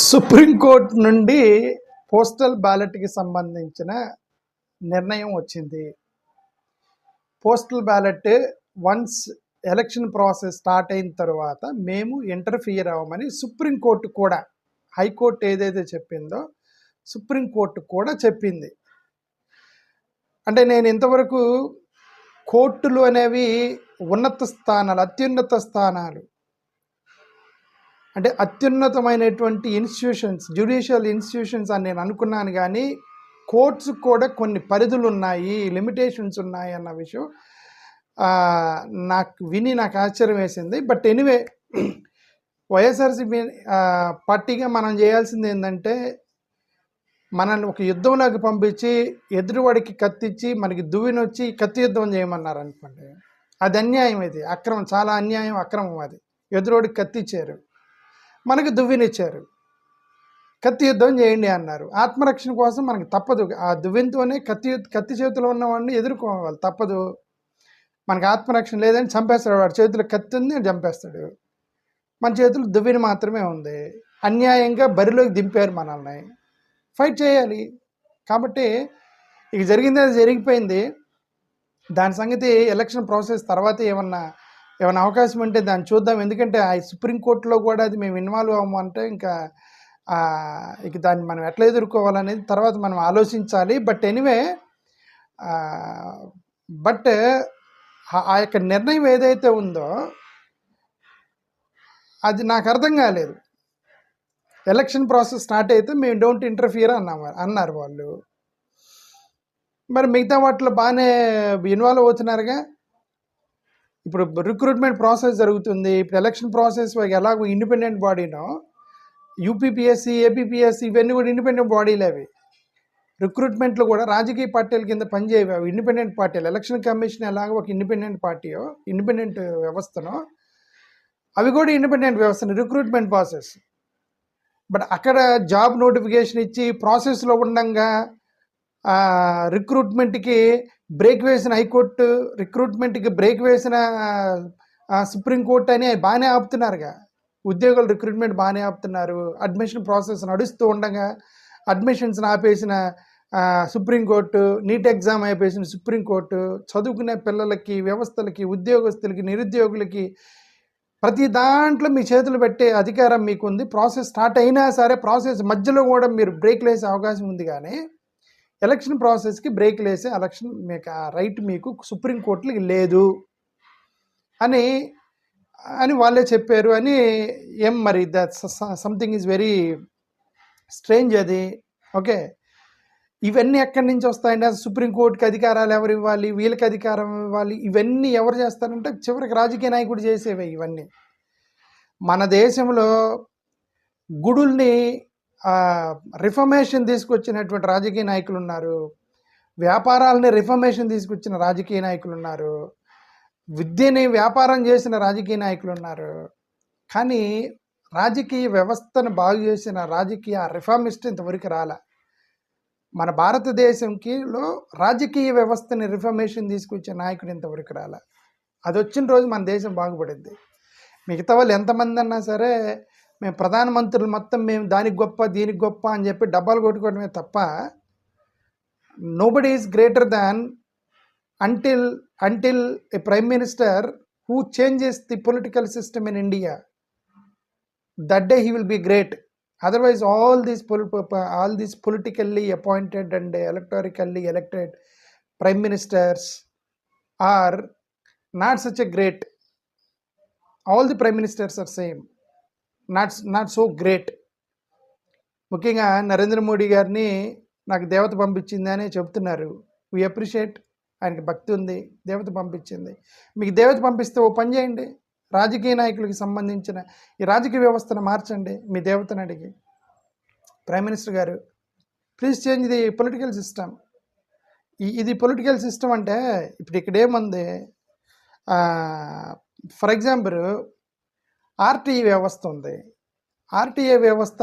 Supreme court నుండి postal బ్యాలెట్కి సంబంధించిన నిర్ణయం వచ్చింది. Postal ballot once election process start అయిన తర్వాత మేము ఇంటర్ఫియర్ అవ్వమని సుప్రీంకోర్టు కూడా హైకోర్టు ఏదైతే చెప్పిందో సుప్రీంకోర్టు కూడా చెప్పింది. అంటే నేను ఇంతవరకు కోర్టులు అనేవి ఉన్నత స్థానాలు అత్యున్నత స్థానాలు అంటే అత్యున్నతమైనటువంటి ఇన్స్టిట్యూషన్స్ జ్యుడిషియల్ ఇన్స్టిట్యూషన్స్ అని నేను అనుకున్నాను కానీ కోర్ట్స్ కూడా కొన్ని పరిధులు ఉన్నాయి లిమిటేషన్స్ ఉన్నాయి అన్న విషయం నాకు విని నాకు ఆశ్చర్యం వేసింది. బట్ ఎనివే వైఎస్ఆర్సీపీ పార్టీగా మనం చేయాల్సింది ఏంటంటే మనల్ని ఒక యుద్ధంలోకి పంపించి ఎదురువాడికి కత్తిచ్చి మనకి దువ్వినొచ్చి కత్తి యుద్ధం చేయమన్నారు అనుకోండి. అది అన్యాయం ఇది. అక్రమం చాలా అన్యాయం అక్రమం అది. ఎదురువాడికి కత్తిచ్చారు. మనకు దువ్వినిచ్చారు. కత్తి యుద్ధం చేయండి అన్నారు. ఆత్మరక్షణ కోసం మనకి తప్పదు. ఆ దువ్వెంతోనే కత్తి కత్తి చేతిలో ఉన్నవాడిని ఎదుర్కోవాలి. తప్పదు. మనకి ఆత్మరక్షణ లేదని చంపేస్తాడు వాడి. చేతిలో కత్తి ఉంది చంపేస్తాడు. మన చేతులు దువ్విని మాత్రమే ఉంది. అన్యాయంగా బరిలోకి దింపారు మనల్ని. ఫైట్ చేయాలి. కాబట్టి ఇక జరిగింది అది జరిగిపోయింది. దాని సంగతి ఎలక్షన్ ప్రాసెస్ తర్వాత ఏమన్నా ఏమైనా అవకాశం ఉంటే దాన్ని చూద్దాం. ఎందుకంటే ఆ సుప్రీంకోర్టులో కూడా అది మేము ఇన్వాల్వ్ అవ్వము అంటే ఇంకా ఇక దాన్ని మనం ఎట్లా ఎదుర్కోవాలనేది తర్వాత మనం ఆలోచించాలి. బట్ ఎనివే బట్ ఆ యొక్క నిర్ణయం ఏదైతే ఉందో అది నాకు అర్థం కాలేదు. ఎలక్షన్ ప్రాసెస్ స్టార్ట్ అయితే మేము డోంట్ ఇంటర్ఫియర్ అన్నాము అన్నారు వాళ్ళు. మరి మిగతా వాటిలో బాగానే ఇన్వాల్వ్ అవుతున్నారుగా? ఇప్పుడు రిక్రూట్మెంట్ ప్రాసెస్ జరుగుతుంది. ఇప్పుడు ఎలక్షన్ ప్రాసెస్ ఎలాగో ఇండిపెండెంట్ బాడీనో యూపీపీఎస్సీ ఏపీపీఎస్సీ ఇవన్నీ కూడా ఇండిపెండెంట్ బాడీలు అవి. రిక్రూట్మెంట్లు కూడా రాజకీయ పార్టీల కింద పనిచేయవి? అవి ఇండిపెండెంట్ పార్టీలు ఎలక్షన్ కమిషన్ ఎలాగో ఒక ఇండిపెండెంట్ పార్టీయో ఇండిపెండెంట్ వ్యవస్థనో అవి కూడా ఇండిపెండెంట్ వ్యవస్థను రిక్రూట్మెంట్ ప్రాసెస్ బట్ అక్కడ జాబ్ నోటిఫికేషన్ ఇచ్చి ప్రాసెస్లో ఉండంగా రిక్రూట్మెంట్కి బ్రేక్ వేసిన హైకోర్టు రిక్రూట్మెంట్కి బ్రేక్ వేసిన సుప్రీంకోర్టు అని బాగానే ఆపుతున్నారుగా. ఉద్యోగుల రిక్రూట్మెంట్ బాగానే ఆపుతున్నారు. అడ్మిషన్ ప్రాసెస్ నడుస్తూ ఉండగా అడ్మిషన్స్ని ఆపేసిన సుప్రీంకోర్టు నీట్ ఎగ్జామ్ ఆపేసిన సుప్రీంకోర్టు చదువుకునే పిల్లలకి వ్యవస్థలకి ఉద్యోగస్తులకి నిరుద్యోగులకి ప్రతి దాంట్లో మీ చేతులు పెట్టే అధికారం మీకు ఉంది ప్రాసెస్ స్టార్ట్ అయినా సరే ప్రాసెస్ మధ్యలో కూడా మీరు బ్రేక్ వేసే అవకాశం ఉంది కానీ ఎలక్షన్ ప్రాసెస్కి బ్రేక్ వేసే ఎలక్షన్ మీకు ఆ రైట్ మీకు సుప్రీంకోర్టులకి లేదు అని అని వాళ్ళే చెప్పారు అని ఏం మరి that something is very strange అది. ఓకే. ఇవన్నీ ఎక్కడి నుంచి వస్తాయండి? అసలు సుప్రీంకోర్టుకి అధికారాలు ఎవరు ఇవ్వాలి? వీళ్ళకి అధికారం ఇవ్వాలి? ఇవన్నీ ఎవరు చేస్తారంటే చివరికి రాజకీయ నాయకుడు చేసేవే ఇవన్నీ. మన దేశంలో గుడుల్ని రిఫర్మేషన్ తీసుకొచ్చినటువంటి రాజకీయ నాయకులు ఉన్నారు. వ్యాపారాలని రిఫర్మేషన్ తీసుకొచ్చిన రాజకీయ నాయకులు ఉన్నారు. విద్యని వ్యాపారం చేసిన రాజకీయ నాయకులు ఉన్నారు. కానీ రాజకీయ వ్యవస్థను బాగు చేసిన రాజకీయ రిఫార్మిస్ట్ ఇంతవరకు రాలే. మన భారతదేశంకి లో రాజకీయ వ్యవస్థని రిఫర్మేషన్ తీసుకొచ్చే నాయకుడు ఇంతవరకు రాలే. అది వచ్చిన రోజు మన దేశం బాగుపడింది. మిగతా వాళ్ళు ఎంతమంది అన్నా సరే మేము ప్రధానమంత్రులు మొత్తం మేము దానికి గొప్ప దీనికి గొప్ప అని చెప్పి డబ్బాలు కొట్టుకోవడమే తప్ప nobody is greater than until until a prime minister who changes the political system in India that day he will be great otherwise all these poli all these politically appointed and electorally elected prime ministers are not such a great all the prime ministers are same not not so great ముఖ్యంగా నరేంద్ర మోడీ గారిని నాకు దేవత పంపించింది అని చెప్తున్నారు we appreciate ఆయనకి భక్తి ఉంది దేవత పంపించింది. మీకు దేవత పంపిస్తే ఓ పని చేయండి. రాజకీయ నాయకులకి సంబంధించిన ఈ రాజకీయ వ్యవస్థను మార్చండి మీ దేవతను అడిగి. ప్రైమ్ మినిస్టర్ గారు please change the political system ఇది పొలిటికల్ సిస్టమ్ అంటే ఇప్పుడు ఇక్కడ ఏముంది? ఫర్ ఎగ్జాంపుల్ ఆర్టీఈ వ్యవస్థ ఉంది. ఆర్టీఏ వ్యవస్థ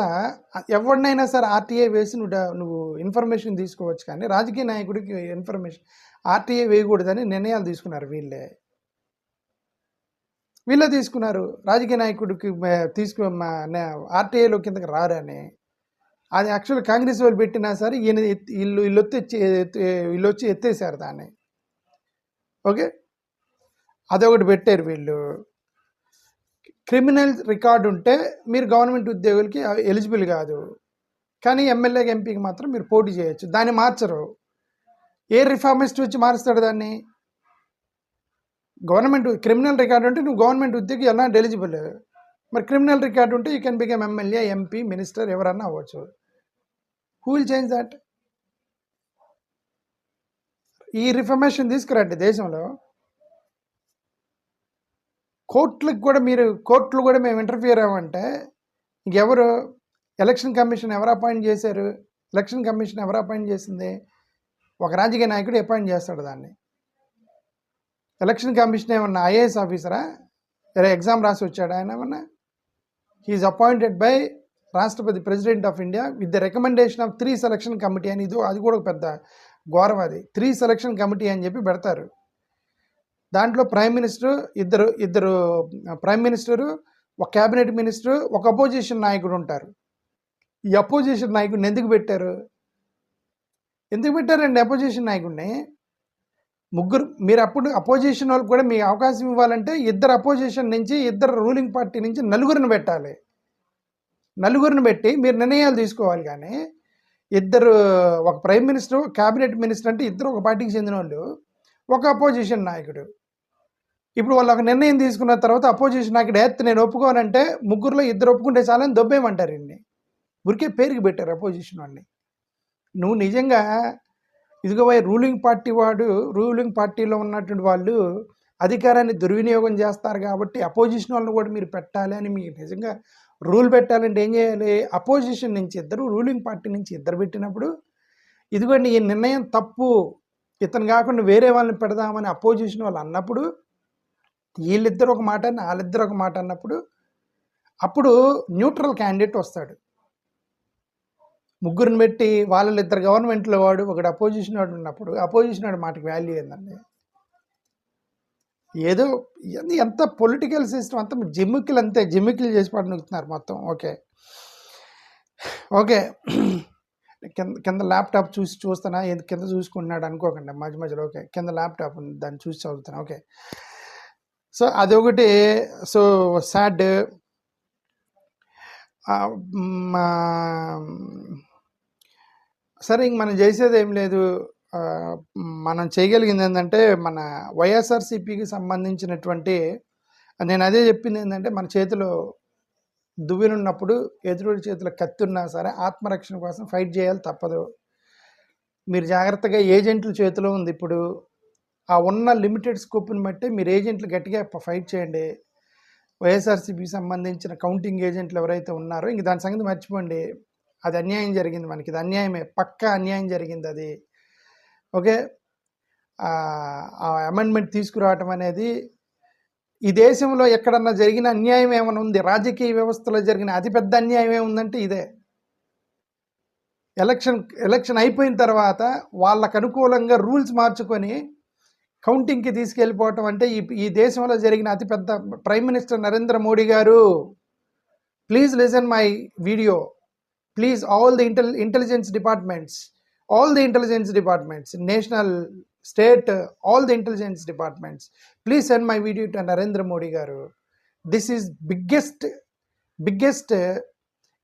ఎవరినైనా సరే ఆర్టీఏ వేసి నువ్వు నువ్వు ఇన్ఫర్మేషన్ తీసుకోవచ్చు కానీ రాజకీయ నాయకుడికి ఇన్ఫర్మేషన్ ఆర్టీఏ వేయకూడదని నిర్ణయాలు తీసుకున్నారు వీళ్ళే. వీళ్ళే తీసుకున్నారు. రాజకీయ నాయకుడికి తీసుకు ఆర్టీఐలో కిందకి రారని. అది యాక్చువల్ కాంగ్రెస్ వాళ్ళు పెట్టినా సరే ఈయన వీళ్ళు వీళ్ళు వచ్చి ఎత్తి- వీళ్ళు వచ్చి ఎత్తేసారు దాన్ని. ఓకే? అదొకటి పెట్టారు వీళ్ళు. క్రిమినల్ రికార్డు ఉంటే మీరు గవర్నమెంట్ ఉద్యోగులకి ఎలిజిబుల్ కాదు. కానీ ఎమ్మెల్యేకి ఎంపీకి మాత్రం మీరు పోటీ చేయొచ్చు. దాన్ని మార్చరు. ఏ రిఫార్మిస్ట్ వచ్చి మారుస్తాడు దాన్ని? గవర్నమెంట్ క్రిమినల్ రికార్డు ఉంటే నువ్వు గవర్నమెంట్ ఉద్యోగి ఎలా ఎలిజిబుల్? మరి క్రిమినల్ రికార్డు ఉంటే you can become MLA MP minister ఎవరన్నా అవ్వచ్చు. హూ విల్ చేంజ్ దట్ ఈ రిఫర్మేషన్ తీసుకురండి దేశంలో. కోర్టులకు కూడా మీరు కోర్టులు కూడా మేము ఇంటర్ఫియర్ అవ్వంటే ఇంకెవరు ఎలక్షన్ కమిషన్ ఎవరు అపాయింట్ చేశారు ఎలక్షన్ కమిషన్ ఎవరు అపాయింట్ చేసింది ఒక రాజకీయ నాయకుడు అపాయింట్ చేస్తాడు దాన్ని. ఎలక్షన్ కమిషన్ ఏమన్నా ఐఏఎస్ ఆఫీసరా వేరే ఎగ్జామ్ రాసి వచ్చాడు? ఆయన ఏమన్నా? He is appointed by Rashtrapati president of India with the recommendation of three selection committee అని ఇది అది కూడా ఒక పెద్ద ఘోరం అది. త్రీ సెలక్షన్ కమిటీ అని చెప్పి పెడతారు. దాంట్లో ప్రైమ్ మినిస్టర్ ఇద్దరు ఇద్దరు ప్రైమ్ మినిస్టరు ఒక క్యాబినెట్ మినిస్టర్ ఒక అపోజిషన్ నాయకుడు ఉంటారు. ఈ అపోజిషన్ నాయకుడిని ఎందుకు పెట్టారు? ఎందుకు పెట్టారండి అపోజిషన్ నాయకుడిని? ముగ్గురు మీరు అప్పుడు అపోజిషన్ వాళ్ళకి కూడా మీకు అవకాశం ఇవ్వాలంటే ఇద్దరు అపోజిషన్ నుంచి ఇద్దరు రూలింగ్ పార్టీ నుంచి నలుగురిని పెట్టాలి. నలుగురిని పెట్టి మీరు నిర్ణయాలు తీసుకోవాలి కానీ ఇద్దరు ఒక ప్రైమ్ మినిస్టర్ క్యాబినెట్ మినిస్టర్ అంటే ఇద్దరు ఒక పార్టీకి చెందిన వాళ్ళు ఒక అపోజిషన్ నాయకుడు. ఇప్పుడు వాళ్ళు ఒక నిర్ణయం తీసుకున్న తర్వాత అపోజిషన్ నాకు డెత్ నేను ఒప్పుకోనంటే ముగ్గురులో ఇద్దరు ఒప్పుకుంటే చాలని దొబ్బేయమంటారు ఇన్ని ఊరికే పేరుకి పెట్టారు అపోజిషన్ వాడిని. నువ్వు నిజంగా ఇదిగో రూలింగ్ పార్టీ వాడు రూలింగ్ పార్టీలో ఉన్నటువంటి వాళ్ళు అధికారాన్ని దుర్వినియోగం చేస్తారు కాబట్టి అపోజిషన్ వాళ్ళని కూడా మీరు పెట్టాలి అని మీకు నిజంగా రూల్ పెట్టాలంటే ఏం చేయాలి? అపోజిషన్ నుంచి ఇద్దరు రూలింగ్ పార్టీ నుంచి ఇద్దరు పెట్టినప్పుడు ఇదిగోండి ఈ నిర్ణయం తప్పు. ఇతను కాకుండా వేరే వాళ్ళని పెడదామని అపోజిషన్ వాళ్ళు అన్నప్పుడు వీళ్ళిద్దరు ఒక మాట అని వాళ్ళిద్దరు ఒక మాట అన్నప్పుడు అప్పుడు న్యూట్రల్ క్యాండిడేట్ వస్తాడు. ముగ్గురిని పెట్టి వాళ్ళ ఇద్దరు గవర్నమెంట్లో వాడు ఒకడు అపోజిషన్ వాడు ఉన్నప్పుడు అపోజిషన్ వాడు మాటకి వాల్యూ ఏందండి? ఏదో ఎంత- ఎంత పొలిటికల్ సిస్టమ్ అంతా జిమ్మికిలు అంతే జిమ్మికిలు చేసి పడుతున్నారు మొత్తం. ఓకే. ఓకే. కింద కింద ల్యాప్టాప్ చూసి చూస్తానా? కింద చూసుకుంటున్నాడు అనుకోకండి మధ్య మధ్యలో. ఓకే. కింద ల్యాప్టాప్ ఉంది దాన్ని చూసి చదువుతాను? ఓకే. సో అదొకటి. So sad. సరే ఇంక మనం చేసేది ఏం లేదు మనం చేయగలిగింది ఏంటంటే మన వైఎస్ఆర్సిపికి సంబంధించినటువంటి నేను అదే చెప్పింది ఏంటంటే మన చేతిలో దువ్వినున్నప్పుడు ఎదురుడి చేతిలో కత్తి ఉన్నా సరే ఆత్మరక్షణ కోసం ఫైట్ చేయాలి తప్పదు. మీరు జాగ్రత్తగా ఏజెంట్ల చేతిలో ఉంది ఇప్పుడు. ఆ ఉన్న లిమిటెడ్ స్కోప్ని బట్టి మీరు ఏజెంట్లు గట్టిగా ఫైట్ చేయండి. వైఎస్ఆర్సీపీకి సంబంధించిన కౌంటింగ్ ఏజెంట్లు ఎవరైతే ఉన్నారో ఇంక దాని సంగతి మర్చిపోండి. అది అన్యాయం జరిగింది మనకి ఇది అన్యాయమే పక్కా అన్యాయం జరిగింది అది. ఓకే? ఆ అమెండ్మెంట్ తీసుకురావటం అనేది ఈ దేశంలో ఎక్కడన్నా జరిగిన అన్యాయం ఏమైనా ఉంది? రాజకీయ వ్యవస్థలో జరిగిన అతిపెద్ద అన్యాయం ఏముందంటే ఇదే. ఎలక్షన్ ఎలక్షన్ అయిపోయిన తర్వాత వాళ్ళకు అనుకూలంగా రూల్స్ మార్చుకొని కౌంటింగ్కి తీసుకెళ్ళిపోవటం అంటే ఈ ఈ దేశంలో జరిగిన అతిపెద్ద ప్రైమ్ మినిస్టర్ నరేంద్ర మోడీ గారు please listen my video please all the intel intelligence departments all the intelligence departments national state all the intelligence departments please send my video to Narendra Modi గారు this is biggest biggest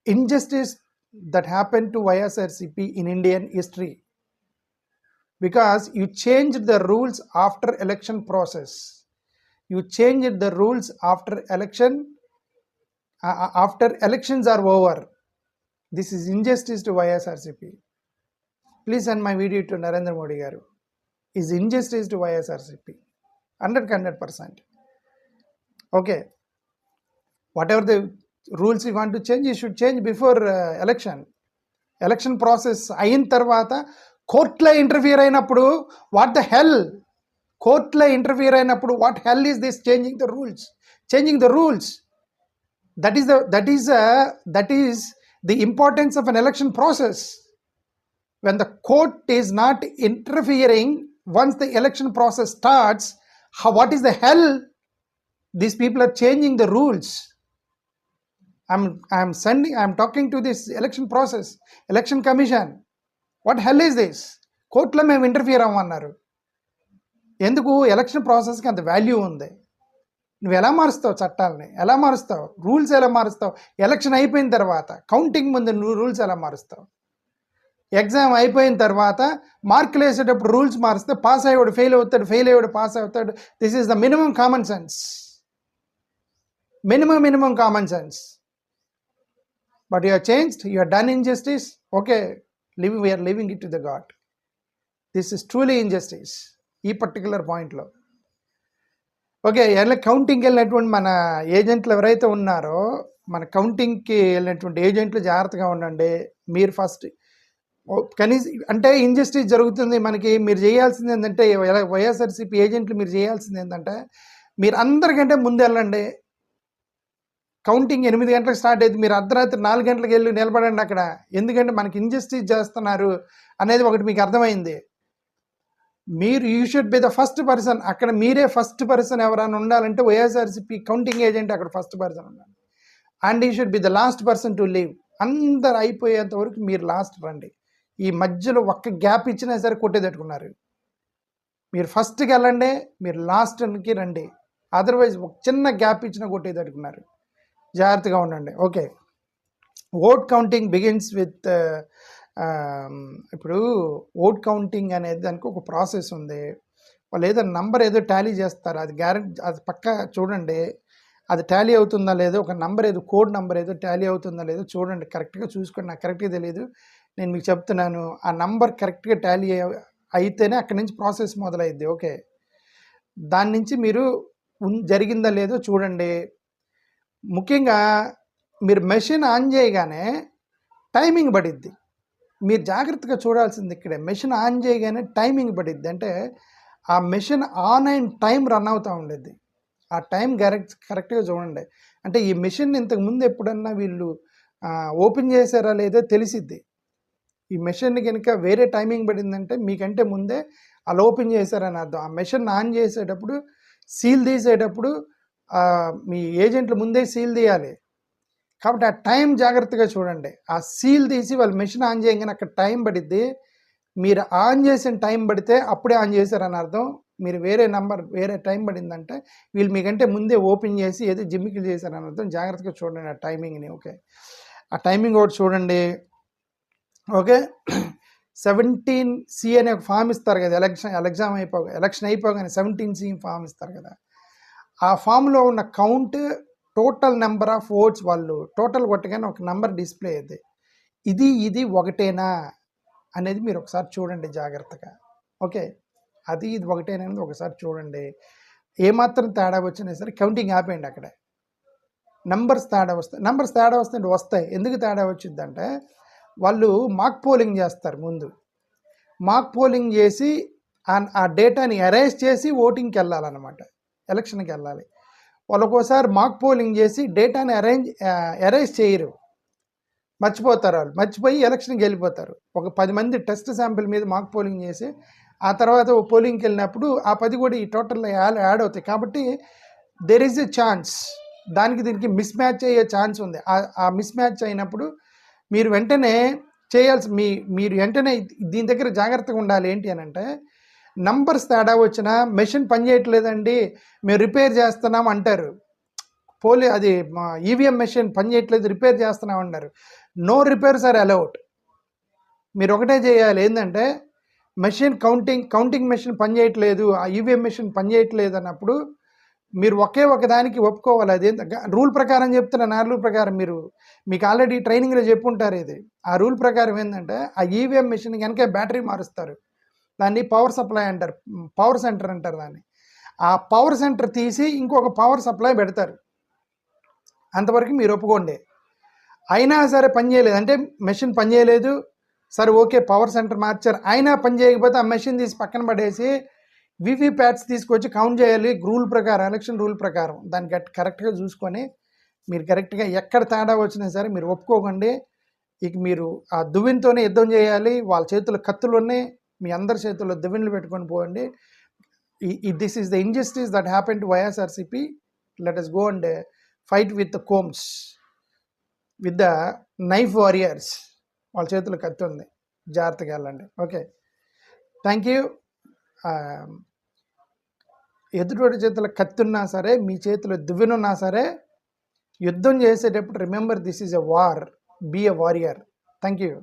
injustice that happened to YSRCP in Indian history. because you changed the rules after election process. You changed the rules after election, uh, uh, after elections are over. This is injustice to YSRCP. Please send my video to Narendra Modi garu. Is injustice to YSRCP. 100 100%. Okay. whatever the rules you want to change, you should change before uh, election. Election process అయిన తర్వాత కోర్టులో interfere అయినప్పుడు what the hell కోర్టులో interfere అయినప్పుడు what hell is this changing the rules changing the rules that is the that is that is the importance of an election process when the court is not interfering once the election process starts how, what is the hell these people are changing the rules I'm I'm sending I'm talking to this election process election commission What hell is this కోర్టులో మేము interfere అవ్వమన్నారు. ఎందుకు? Election ప్రాసెస్కి అంత value ఉంది. నువ్వు ఎలా మారుస్తావు చట్టాలని? ఎలా మారుస్తావు? Rules ఎలా మారుస్తావు? ఎలక్షన్ అయిపోయిన తర్వాత కౌంటింగ్ ముందు నువ్వు రూల్స్ ఎలా మారుస్తావు? ఎగ్జామ్ అయిపోయిన తర్వాత మార్కులు వేసేటప్పుడు రూల్స్ మారిస్తే పాస్ అయ్యేవాడు ఫెయిల్ అవుతాడు ఫెయిల్ అయ్యేవాడు పాస్ అవుతాడు. This is the minimum common sense minimum minimum common sense but you are changed you are done injustice okay living we're living it to the god this is truly injustice ఈ particular పాయింట్లో okay ఎలా కౌంటింగ్కి వెళ్ళినటువంటి మన ఏజెంట్లు ఎవరైతే ఉన్నారో మన కౌంటింగ్కి వెళ్ళినటువంటి ఏజెంట్లు జాగ్రత్తగా ఉండండి మీరు ఫస్ట్ కనీసం అంటే ఇంజస్టిస్ జరుగుతుంది మనకి మీరు చేయాల్సింది ఏంటంటే వైఎస్ఆర్సీపీ ఏజెంట్లు మీరు చేయాల్సింది ఏంటంటే మీరు అందరికంటే ముందు వెళ్ళండి కౌంటింగ్ ఎనిమిది గంటలకు స్టార్ట్ అయితే మీరు అర్ధరాత్రి నాలుగు గంటలకు వెళ్ళి నిలబడండి అక్కడ. ఎందుకంటే మనకి ఇంజస్టిస్ చేస్తున్నారు అనేది ఒకటి మీకు అర్థమైంది. మీరు you should be the first person అక్కడ మీరే ఫస్ట్ పర్సన్ ఎవరైనా ఉండాలంటే వైఎస్ఆర్సీపీ కౌంటింగ్ ఏజెంట్ అక్కడ ఫస్ట్ పర్సన్ ఉండాలి. And you should be the last person to leave అందరు అయిపోయేంత వరకు మీరు లాస్ట్ రండి. ఈ మధ్యలో ఒక్క గ్యాప్ ఇచ్చినా సరే కొట్టేదట్టుకున్నారు మీరు ఫస్ట్కి వెళ్ళండి మీరు లాస్ట్కి రండి. అదర్వైజ్ ఒక చిన్న గ్యాప్ ఇచ్చినా కొట్టేదట్టుకున్నారు జాగ్రత్తగా ఉండండి. Okay. Vote counting begins with ఇప్పుడు ఓట్ కౌంటింగ్ అనేది దానికి ఒక ప్రాసెస్ ఉంది. వాళ్ళు ఏదో నంబర్ ఏదో టాలీ చేస్తారు. అది గ్యారెంటీ అది పక్క చూడండి. అది టాలీ అవుతుందా లేదో ఒక నంబర్ ఏదో కోడ్ నంబర్ ఏదో టాలీ అవుతుందా లేదో చూడండి. కరెక్ట్గా చూసుకోండి. నాకు కరెక్ట్గా తెలియదు నేను మీకు చెప్తున్నాను. ఆ నంబర్ కరెక్ట్గా టాలీ అయితేనే అక్కడి నుంచి ప్రాసెస్ మొదలైద్ది. ఓకే. దాని నుంచి మీరు జరిగిందా లేదో చూడండి. ముఖ్యంగా మీరు మెషిన్ ఆన్ చేయగానే టైమింగ్ పడిద్ది. మీరు జాగ్రత్తగా చూడాల్సింది ఇక్కడే. మెషిన్ ఆన్ చేయగానే టైమింగ్ పడిద్ది. అంటే ఆ మెషిన్ ఆన్ అయిన టైం రన్ అవుతూ ఉండేది. ఆ టైం కరెక్ట్ కరెక్ట్గా చూడండి. అంటే ఈ మెషిన్ ఇంతకు ముందు ఎప్పుడన్నా వీళ్ళు ఓపెన్ చేశారా లేదో తెలిసిద్ది. ఈ మెషిన్ కనుక వేరే టైమింగ్ పడిందంటే మీకంటే ముందే అలా ఓపెన్ చేశారని అర్థం. ఆ మెషిన్ ఆన్ చేసేటప్పుడు సీల్ తీసేటప్పుడు మీ ఏజెంట్లు ముందే సీల్ తీయాలి. కాబట్టి ఆ టైం జాగ్రత్తగా చూడండి. ఆ సీల్ తీసి వాళ్ళు మెషిన్ ఆన్ చేయగానే అక్కడ టైం పడిద్ది. మీరు ఆన్ చేసిన టైం పడితే అప్పుడే ఆన్ చేశారని అర్థం. మీరు వేరే నంబర్ వేరే టైం పడిందంటే వీళ్ళు మీకంటే ముందే ఓపెన్ చేసి ఏదో జిమ్మికిలు చేశారని అర్థం. జాగ్రత్తగా చూడండి ఆ టైమింగ్ని ఓకే ఆ టైమింగ్ ఒకటి చూడండి. ఓకే? సెవెంటీన్ సి అనే ఒక ఫామ్ ఇస్తారు కదా ఎలక్షన్ ఎలక్జామ్ అయిపోగా ఎలక్షన్ అయిపోగానే సెవెంటీన్ సి ఫామ్ ఇస్తారు కదా. ఆ ఫామ్లో ఉన్న count total number of votes వాళ్ళు టోటల్ కొట్టగానే ఒక నెంబర్ డిస్ప్లే అయ్యింది ఇది ఇది ఒకటేనా అనేది మీరు ఒకసారి చూడండి జాగ్రత్తగా. ఓకే? అది ఇది ఒకటేనా అనేది ఒకసారి చూడండి. ఏమాత్రం తేడా వచ్చినా సరే కౌంటింగ్ ఆపేయండి అక్కడ. నంబర్స్ తేడా వస్తాయి. నంబర్స్ తేడా వస్తాయి వస్తాయి. ఎందుకు తేడా వచ్చిందంటే వాళ్ళు మాక్ పోలింగ్ చేస్తారు ముందు. మాక్ పోలింగ్ చేసి ఆ- ఆ డేటాని అరేంజ్ చేసి ఓటింగ్కి వెళ్ళాలన్నమాట. ఎలక్షన్కి వెళ్ళాలి. వాళ్ళు ఒక్కోసారి మాక్ పోలింగ్ చేసి డేటాని అరేంజ్ అరేంజ్ చేయరు. మర్చిపోతారు వాళ్ళు. మర్చిపోయి ఎలక్షన్కి వెళ్ళిపోతారు. ఒక పది మంది టెస్ట్ శాంపిల్ మీద మాక్ పోలింగ్ చేసి ఆ తర్వాత పోలింగ్కి వెళ్ళినప్పుడు ఆ పది కూడా ఈ టోటల్లో యాడ్ యాడ్ అవుతాయి. కాబట్టి దెర్ ఈజ్ ఎ ఛాన్స్ దానికి దీనికి మిస్ మ్యాచ్ అయ్యే ఛాన్స్ ఉంది. ఆ- ఆ మిస్ మ్యాచ్ అయినప్పుడు మీరు వెంటనే చేయాల్సి మీ మీరు వెంటనే దీని దగ్గర జాగ్రత్తగా ఉండాలి. ఏంటి అని అంటే నంబర్స్ తేడా వచ్చినా మెషిన్ పనిచేయట్లేదండి మేము రిపేర్ చేస్తున్నాం అంటారు. పోలీ అది ఈవీఎం మెషిన్ పనిచేయట్లేదు రిపేర్ చేస్తున్నాం అన్నారు నో రిపేర్స్ ఆర్ అలౌడ్. మీరు ఒకటే చేయాలి ఏంటంటే మెషిన్ కౌంటింగ్ కౌంటింగ్ మెషిన్ పనిచేయట్లేదు ఆ ఈవీఎం మెషిన్ పనిచేయట్లేదు అన్నప్పుడు మీరు ఒకే ఒక దానికి ఒప్పుకోవాలి. అది రూల్ ప్రకారం చెప్తున్న నా రూల్ ప్రకారం మీరు మీకు ఆల్రెడీ ట్రైనింగ్లో చెప్పుంటారు ఇది. ఆ రూల్ ప్రకారం ఏంటంటే ఆ ఈవీఎం మెషిన్ కనుక బ్యాటరీ మారుస్తారు దాన్ని పవర్ సప్లై అంటారు. పవర్ సెంటర్ అంటారు దాన్ని. ఆ పవర్ సెంటర్ తీసి ఇంకొక పవర్ సప్లై పెడతారు. అంతవరకు మీరు ఒప్పుకోండి. అయినా సరే పని చేయలేదు. అంటే మెషిన్ పని చేయలేదు. సరే ఓకే పవర్ సెంటర్ మార్చారు. అయినా పని చేయకపోతే ఆ మెషిన్ తీసి పక్కన పడేసి వివి ప్యాడ్స్ తీసుకొచ్చి కౌంట్ చేయాలి. రూల్ ప్రకారం ఎలక్షన్ రూల్ ప్రకారం. దాన్ని గట్ కరెక్ట్గా చూసుకొని మీరు కరెక్ట్గా ఎక్కడ తేడా వచ్చినా సరే మీరు ఒప్పుకోకండి. ఇక మీరు ఆ దువ్వినతోనే యుద్ధం చేయాలి. వాళ్ళ చేతులు కత్తులు ఉన్నాయి మీ అందరి చేతుల్లో దివెన్లు పెట్టుకొని పోండి. This is the injustice that happen to YSRCP let us go and fight with combs with the knife warriors వాళ్ళ చేతిలో కత్తి ఉంది జాగ్రత్తగా వెళ్ళండి. ఓకే థ్యాంక్ యూ ఎదుటి చేతిలో కత్తున్నా సరే మీ చేతిలో దువ్వెనున్నా సరే యుద్ధం చేసేటప్పుడు remember this is a war be a warrior thank you